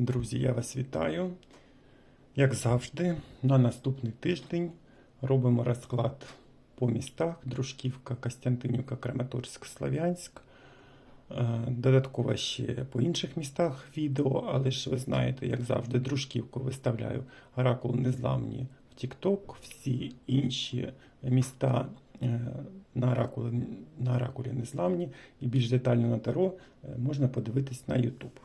Друзі, я вас вітаю. Як завжди, на наступний тиждень робимо розклад по містах: Дружківка, Костянтинівка, Краматорськ, Слов'янськ. Е, Додатково ще по інших містах відео, але ж ви знаєте, як завжди, дружківку виставляю Оракул Незламні в TikTok, всі інші міста е, на Оракулі, на Оракулі Незламні і більш детально на Таро е, можна подивитись на YouTube.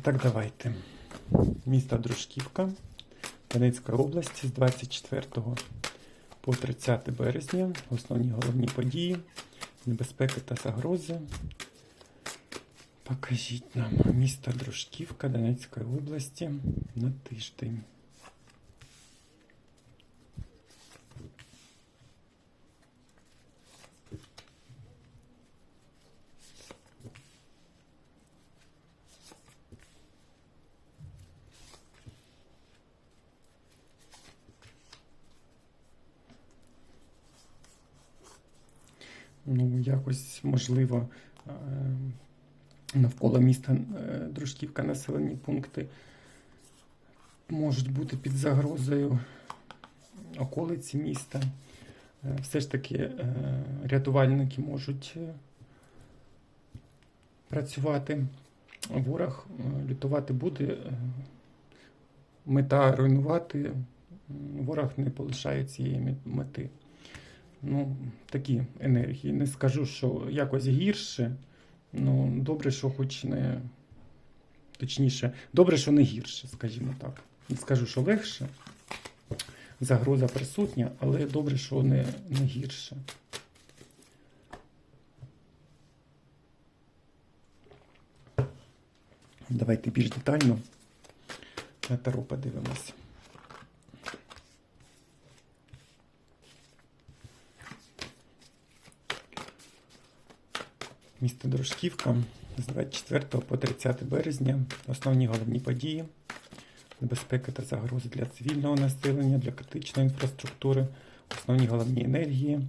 Так, давайте. Місто Дружківка, Донецька область з 24 по 30 березня. Основні головні події, небезпеки та загрози. Покажіть нам місто Дружківка Донецької області на тиждень. Якось можливо е, навколо міста е, Дружківка населені пункти можуть бути під загрозою околиці міста. Е, Все ж таки рятувальники можуть працювати. Ворог лютувати буде. Мета руйнувати. Ворог не полишає цієї мети. Ну, такі енергії. Не скажу, що якось гірше. Ну, добре, що хоч не. Точніше, добре, що не гірше, скажімо так. Не скажу, що легше. Загроза присутня, але добре, що не, не гірше. Давайте більш детально на таро подивимось. Місто Дружківка з 24 по 30 березня. Основні головні події, небезпеки та загрози для цивільного населення, для критичної інфраструктури, основні головні енергії.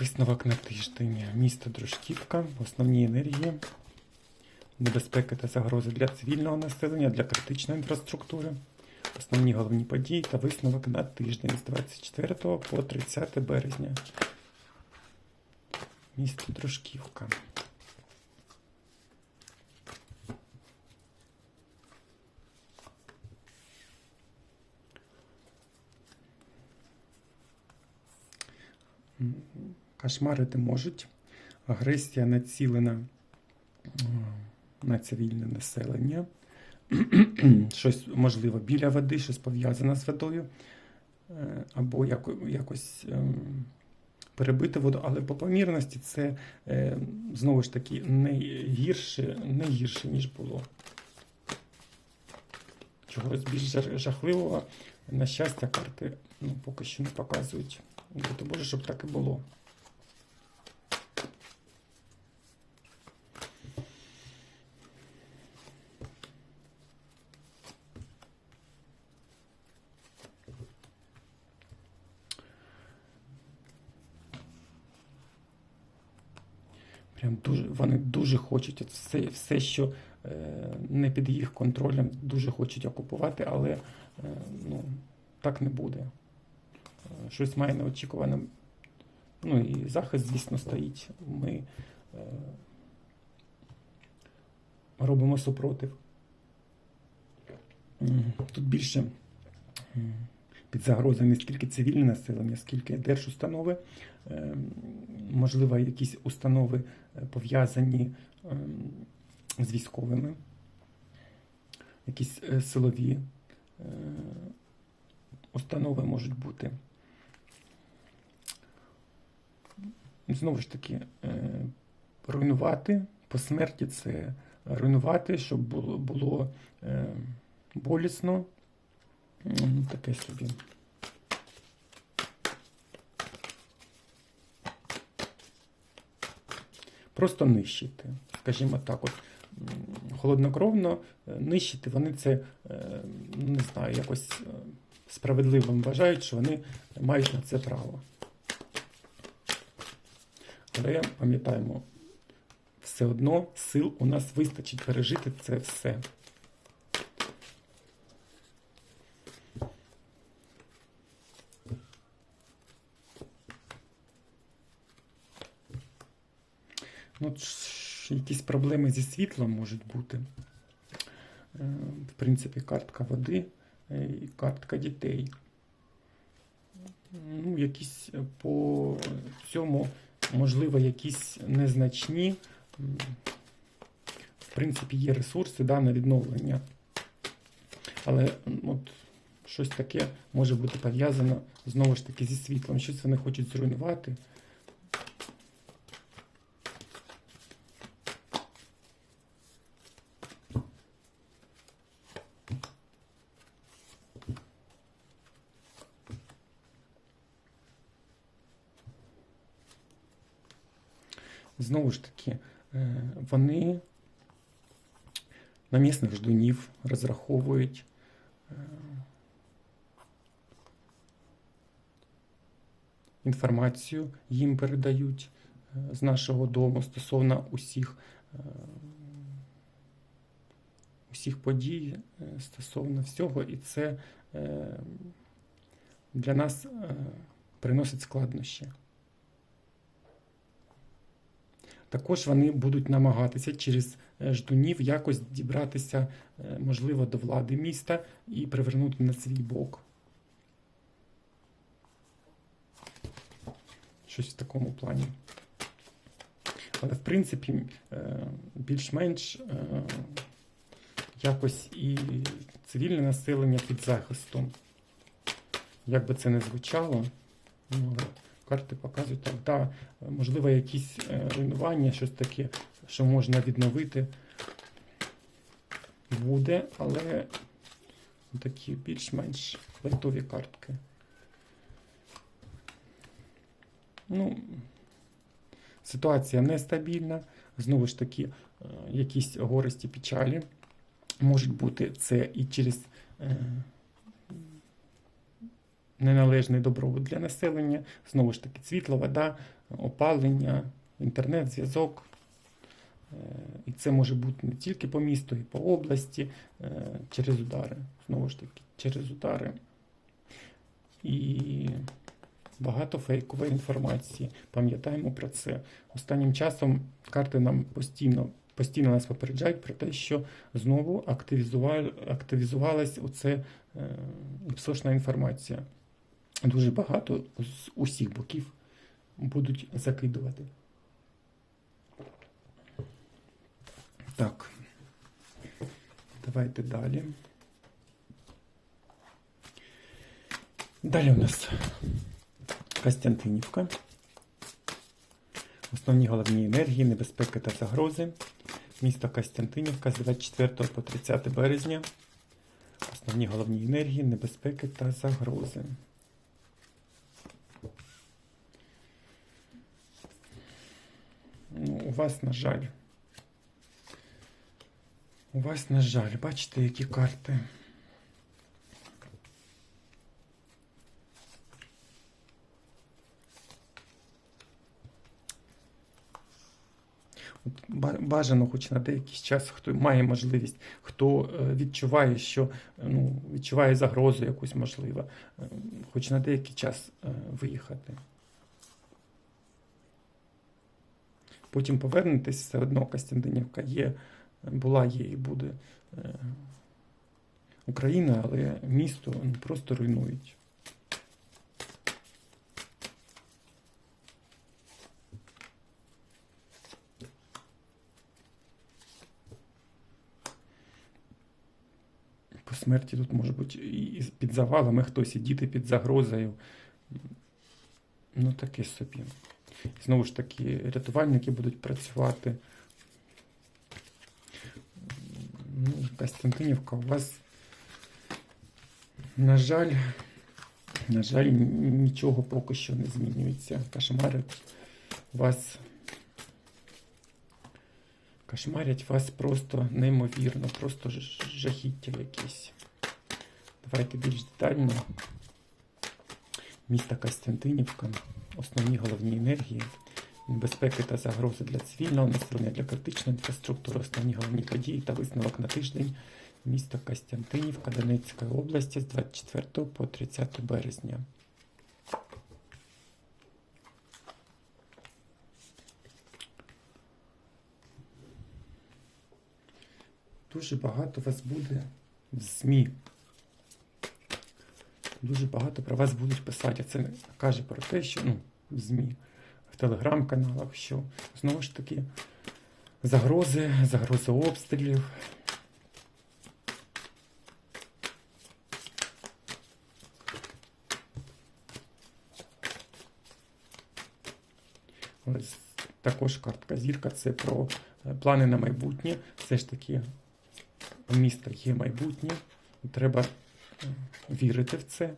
Висновок на тиждень. Місто Дружківка, основні енергії, небезпеки та загрози для цивільного населення, для критичної інфраструктури. Основні головні події та висновок на тиждень з 24 по 30 березня. Місто Дружківка. М, Кошмарити можуть. Агресія націлена на цивільне населення. щось, можливо, біля води, щось пов'язане з водою. Е, Або яко- якось ем, перебити воду, але по помірності це е, знову ж таки не гірше, не гірше, ніж було. Чогось більш жахливого, на щастя, карти ну, поки що не показують. Дай Боже, щоб так і було. Прям дуже, вони дуже хочуть все, все, що е, не під їх контролем, дуже хочуть окупувати, але е, ну, так не буде. Е, Щось має неочікуване. Ну і захист, звісно, стоїть. Ми робимо супротив. Тут більше під загрозою не стільки цивільне населення, скільки держустанови. Е, Можливо, якісь установи е, пов'язані ем, з військовими, якісь е, силові е, установи можуть бути. Знову ж таки, е, руйнувати по смерті це руйнувати, щоб було, е, болісно. М, Таке собі. Просто нищити. Скажімо так, от холоднокровно е, нищити, вони це е, не знаю, якось е, справедливим вважають, що вони мають на це право. Але пам'ятаємо, все одно сил у нас вистачить пережити це все. Ну, от якісь проблеми зі світлом можуть бути. Е, В принципі, картка води е, і картка дітей. Ну, якісь е, по цьому, можливо, якісь незначні. В принципі, є ресурси да, на відновлення. Але от, щось таке може бути пов'язано знову ж таки зі світлом. Щось вони хочуть зруйнувати. Знову ж таки, е, вони на місних ждунів розраховують. е, Інформацію їм передають е, з нашого дому стосовно усіх, усіх подій, стосовно всього, і це для нас приносить складнощі. Також вони будуть намагатися через е, ждунів якось дібратися, е, можливо, до влади міста і привернути на свій бок. Щось в такому плані. Але, в принципі, е, більш-менш якось і цивільне населення під захистом. Як би це не звучало, ну, але карти показують так, да, можливо, якісь е, руйнування, щось таке, що можна відновити, буде, але такі більш-менш лайтові картки. Ну, ситуація нестабільна. Знову ж таки, е, якісь гористі печалі можуть бути це і через е, неналежний добробут для населення. Знову ж таки, світло, вода, опалення, інтернет, зв'язок. Е, І це може бути не тільки по місту, і по області, е, через удари. Знову ж таки, через удари. І багато фейкової інформації. Пам'ятаємо про це. Останнім часом карти нам постійно, постійно нас попереджають про те, що знову активізувалась оце е, псошна інформація. Дуже багато з усіх боків будуть закидувати. Так. Давайте далі. Далі у нас Костянтинівка. Основні головні енергії, небезпеки та загрози. Місто Костянтинівка з 24 по 30 березня. Основні головні енергії, небезпеки та загрози. Ну, у вас, на жаль. У вас, на жаль, бачите, які карти. Бажано, хоч на деякий час, хто має можливість, хто е, відчуває, що е, ну, відчуває загрозу якусь можливо, е, хоч на деякий час виїхати. Потім повернетесь, все одно Костянтинівка є, була, є і буде е, Україна, але місто ну, просто руйнують. По смерті тут може бути і під завалами хтось, і діти під загрозою. Ну, таке собі. Знову ж таки, рятувальники будуть працювати. Ну, Костянтинівка у вас, на жаль, на жаль, нічого поки що не змінюється. Кошмарять вас. Кошмарять вас просто неймовірно, просто жахіття якісь. Давайте більш детально. Місто Костянтинівка, основні головні енергії, безпеки та загрози для цивільного населення, для критичної інфраструктури, основні головні події та висновок на тиждень міста Костянтинівка Донецької області з 24 по 30 березня. Дуже багато вас буде в ЗМІ. Дуже багато про вас будуть писати. Це каже про те, що ну, в ЗМІ, в телеграм-каналах, що знову ж таки загрози, загрози обстрілів. Ось також картка зірка це про е, плани на майбутнє. Все ж таки у міста є майбутнє. Треба вірити в це.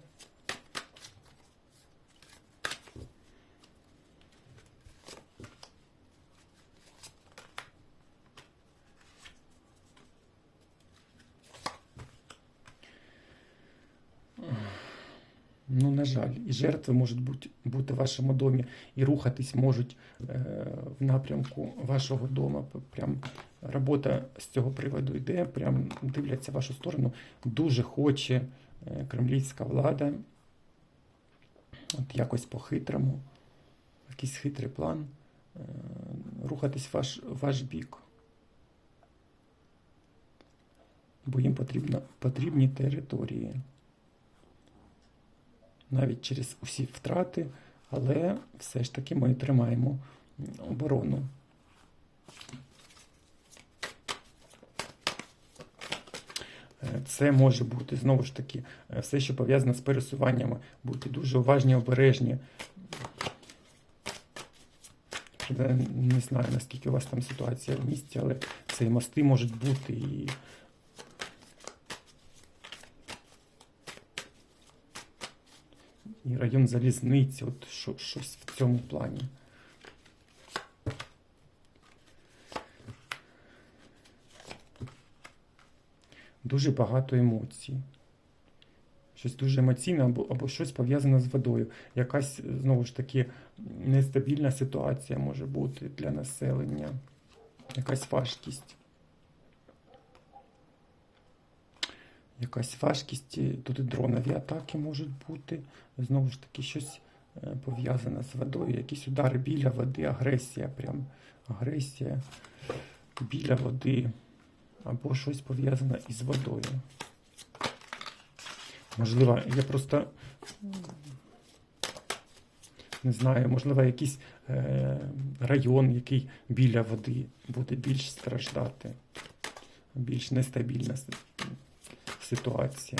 Ну, на жаль, жертви можуть бути, бути в вашому домі, і рухатись можуть е, в напрямку вашого дому. Прям робота з цього приводу йде, прям дивляться в вашу сторону. Дуже хоче е, кремлівська влада от якось по-хитрому, якийсь хитрий план, е, рухатись в ваш, ваш бік. Бо їм потрібно, потрібні території навіть через усі втрати, але все ж таки ми тримаємо оборону. Е, Це може бути знову ж таки е, все, що пов'язане з пересуваннями, бути дуже уважні, обережні. Я не знаю, наскільки у вас там ситуація в місті, але це і мости можуть бути, і і район залізниці, от що, щось в цьому плані. Дуже багато емоцій. Щось дуже емоційне або, або щось пов'язане з водою. Якась, знову ж таки, нестабільна ситуація може бути для населення. Якась важкість. Якась важкість, і тут дронові атаки можуть бути. Знову ж таки, щось е, пов'язане з водою, якісь удари біля води, агресія, прям агресія біля води, або щось пов'язане із водою. Можливо, я просто не знаю, можливо, якийсь е, район, який біля води буде більш страждати, більш нестабільна ситуація.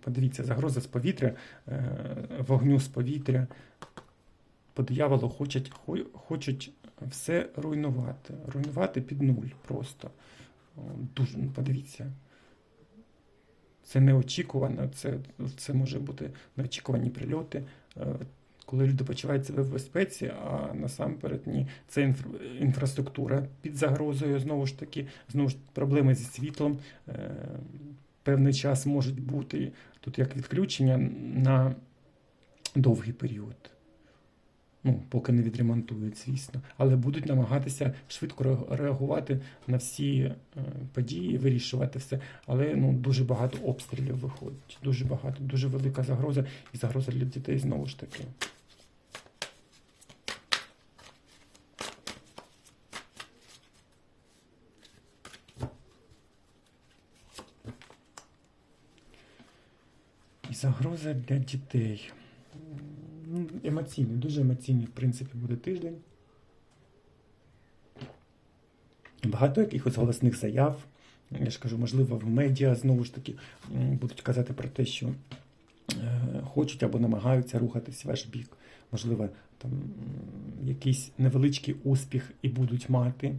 Подивіться, загроза з повітря, е, вогню з повітря. По дияволу хочуть, хочуть все руйнувати. Руйнувати під нуль просто. Дуже, ну, подивіться. Це неочікувано, це, це може бути неочікувані прильоти, е, коли люди почувають себе в безпеці, а насамперед ні. Це інфра- інфраструктура під загрозою, знову ж таки, знову ж проблеми зі світлом. е, Певний час можуть бути тут як відключення на довгий період. Ну, поки не відремонтують, звісно. Але будуть намагатися швидко реагувати на всі е, події, вирішувати все. Але ну, дуже багато обстрілів виходить. Дуже багато, дуже велика загроза і загроза для дітей знову ж таки. Загроза для дітей. Ну, емоційний, дуже емоційний, в принципі, буде тиждень. Багато якихось голосних заяв. Я ж кажу, можливо, в медіа знову ж таки будуть казати про те, що е, хочуть або намагаються рухатись в ваш бік. Можливо, там якийсь невеличкий успіх і будуть мати.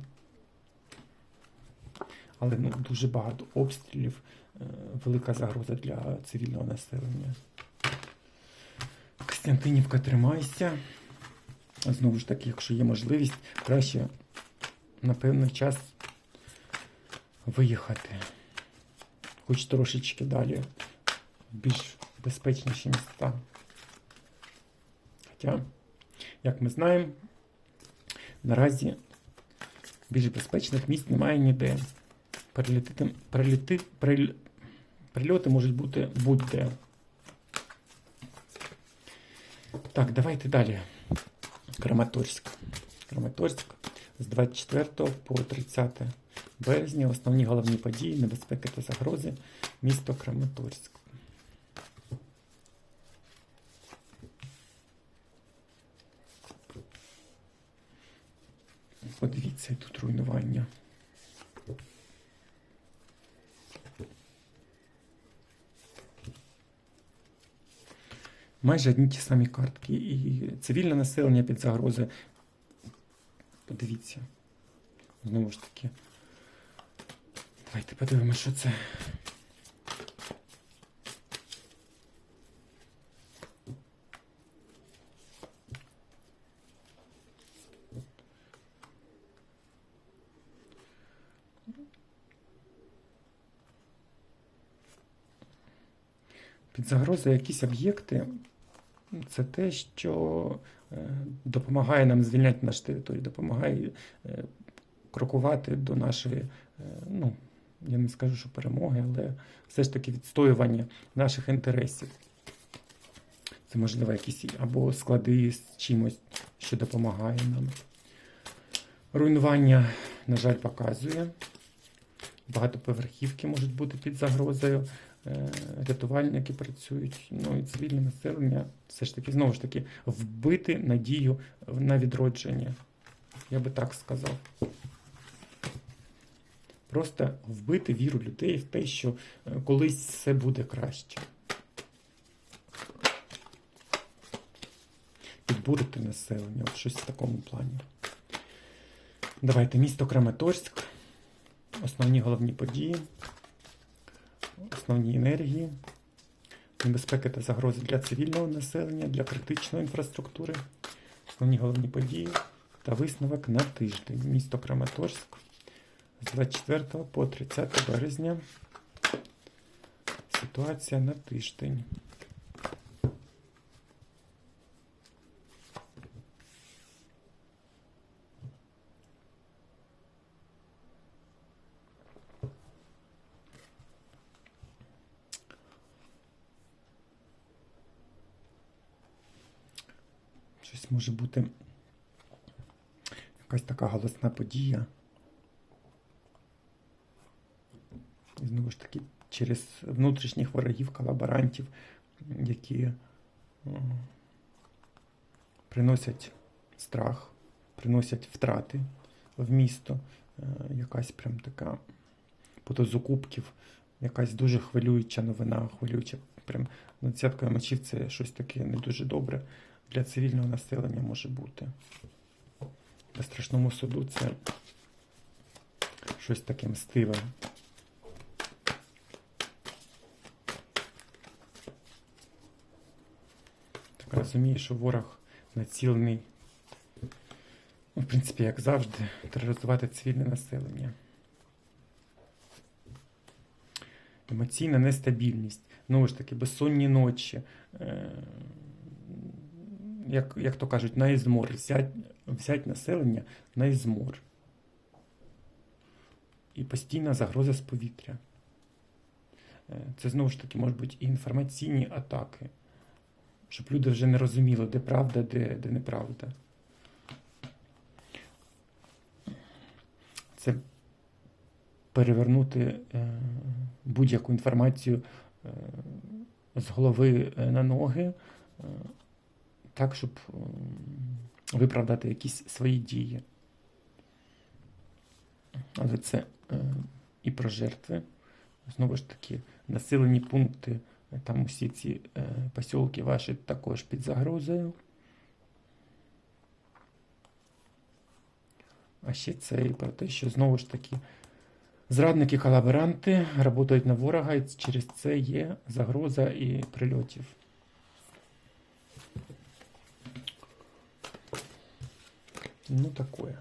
Але ну, дуже багато обстрілів, е, велика загроза для цивільного населення. Костянтинівка, тримайся. Знову ж таки, якщо є можливість, краще на певний час виїхати. хоч трошечки далі більш безпечніші міста. Хоча, як ми знаємо, наразі більш безпечних місць немає ніде. Прилітити, приліти, приль, прильоти можуть бути будь-де. Так, давайте далі. Краматорськ. Краматорськ з 24 по 30 березня. Основні головні події, небезпеки та загрози. Місто Краматорськ. Подивіться, тут руйнування. Майже одні ті самі картки. І цивільне населення під загрозою. Подивіться. Знову ж таки. Давайте подивимося, що це. Під загрозою якісь об'єкти це те, що е, допомагає нам звільняти нашу територію, допомагає е, крокувати до нашої, е, ну, я не скажу, що перемоги, але все ж таки відстоювання наших інтересів. Це можливо якісь або склади з чимось, що допомагає нам. Руйнування, на жаль, показує. Багатоповерхівки можуть бути під загрозою. Е, Рятувальники працюють, ну і цивільне населення все ж таки, знову ж таки, вбити надію на відродження. Я би так сказав. Просто вбити віру людей в те, що е, колись все буде краще. Підбурити населення, от щось в такому плані. Давайте місто Краматорськ. Основні головні події, основні енергії, небезпеки та загрози для цивільного населення, для критичної інфраструктури, основні головні події та висновок на тиждень. Місто Краматорськ з 24 по 30 березня. Ситуація на тиждень. Щось може бути якась така голосна подія. І знову ж таки, через внутрішніх ворогів, колаборантів, які м, приносять страх, приносять втрати в місто. Е, Якась прям така закупків, якась дуже хвилююча новина, хвилююча. Прям на десяткою мечів це щось таке не дуже добре для цивільного населення може бути. По страшному суду це щось таке мстиве. Так розумію, що ворог націлений, ну, в принципі, як завжди, тероризувати цивільне населення. Емоційна нестабільність. Знову ж таки, безсонні ночі. Е- як, як то кажуть, на ізмор, взять, взять населення на ізмор. І постійна загроза з повітря. Е, Це знову ж таки можуть бути і інформаційні атаки, щоб люди вже не розуміли, де правда, де, де неправда. Це перевернути е, будь-яку інформацію е, з голови на ноги. Так, щоб виправдати якісь свої дії. Але це е, і про жертви. Знову ж таки, населені пункти, е, там усі ці е, посілки ваші також під загрозою. А ще це і про те, що знову ж таки зрадники-колаборанти працюють на ворога, і через це є загроза і прильотів. Ну, такое.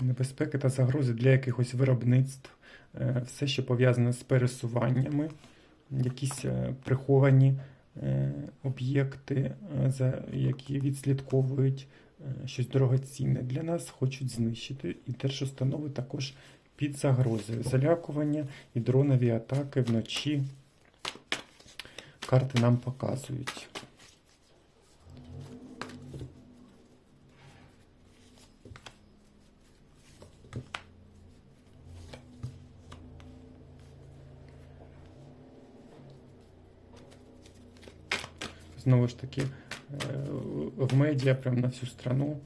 Небезпеки та загрози для якихось виробництв, е, все, що пов'язане з пересуваннями, якісь е, приховані об'єкти, е, які відслідковують е, щось дорогоцінне для нас, хочуть знищити. І держустанови також під загрозою. Залякування і дронові атаки вночі. Карти нам показують. Знову ж таки, е, в медіа прямо на всю страну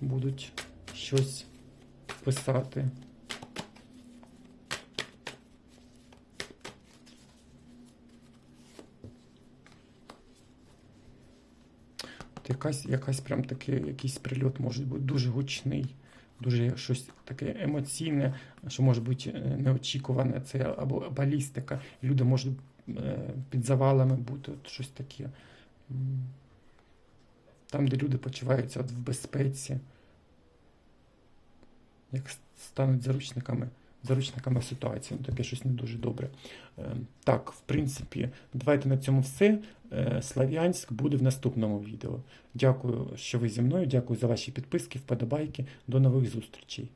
будуть щось писати. От якась, якась прям таке, якийсь прильот може бути дуже гучний, дуже щось таке емоційне, що може бути е, неочікуване. Це або балістика. Люди можуть е, під завалами бути, от щось таке. Там, де люди почуваються от в безпеці, як стануть заручниками, заручниками ситуації. Ну, таке щось не дуже добре. Е, Так, в принципі, давайте на цьому все. Е, Слав'янськ буде в наступному відео. Дякую, що ви зі мною. Дякую за ваші підписки, вподобайки. До нових зустрічей.